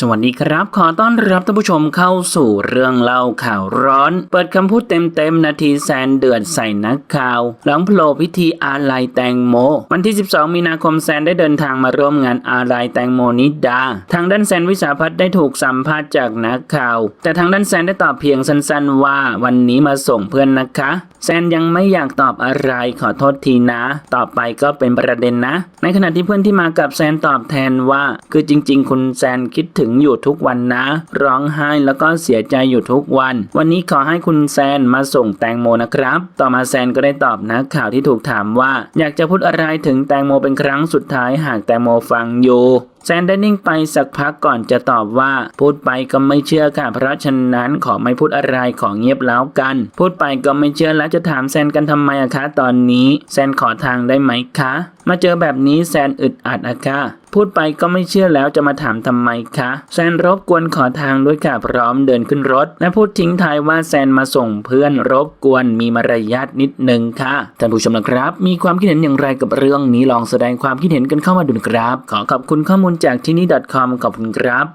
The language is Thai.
สวัสดีครับ ขอต้อนรับท่านผู้ชมเข้าสู่เรื่องเล่าข่าวร้อน เปิดคำพูดเต็มๆ นาทีแซนเดือดใส่นักข่าว หลังโผล่พิธีอาลัยแตงโม วันที่ 12 มีนาคมแซนได้เดินทางมาร่วมงานอาลัยแตงโมนิดา ทางด้านแซนวิสาพัฒน์ได้ถูกสัมภาษณ์จากนักข่าว แต่ทางด้านแซนได้ตอบเพียงสั้นๆ ว่าวันนี้มาส่งเพื่อนนะคะแซนยังไม่อยากตอบอะไรขอโทษทีนะ ต่อไปก็เป็นประเด็นนะ ในขณะที่เพื่อนที่มากับแซนตอบแทนว่า คือจริง ๆ คุณแซนคิดถึงอยู่ทุกวันนะ ร้องไห้แล้วก็เสียใจอยู่ทุกวัน วันนี้ขอให้คุณแซนมาส่งแตงโมนะครับ ต่อมาแซนก็ได้ตอบนักข่าวที่ถูกถามว่า อยากจะพูดอะไรถึงแตงโมเป็นครั้งสุดท้ายหากแตงโมฟังอยู่แซนได้นิ่งไปสักพักก่อนจะตอบว่า พูดไปก็ไม่เชื่อค่ะเพราะฉะนั้นขอไม่พูดอะไรขอเงียบแล้วกัน พูดไปก็ไม่เชื่อแล้วจะถามแซนกันทำไมอะคะตอนนี้ แซนขอทางได้ไหมคะ มาเจอแบบนี้แซนอึดอัดอะค่ะพูดไปก็ไม่เชื่อแล้วจะมาถามทำไมคะแซนรบกวนขอทางด้วยค่ะพร้อมเดินขึ้นรถ และพูดทิ้งท้ายว่าแซนมาส่งเพื่อนรบกวนมีมารยาทนิดนึงค่ะท่านผู้ชมนะครับ มีความคิดเห็นอย่างไรกับเรื่องนี้ลองแสดงความคิดเห็นกันเข้ามาดูนะครับ ขอขอบคุณข้อมูลจากที่นี่ .com ขอบคุณครับ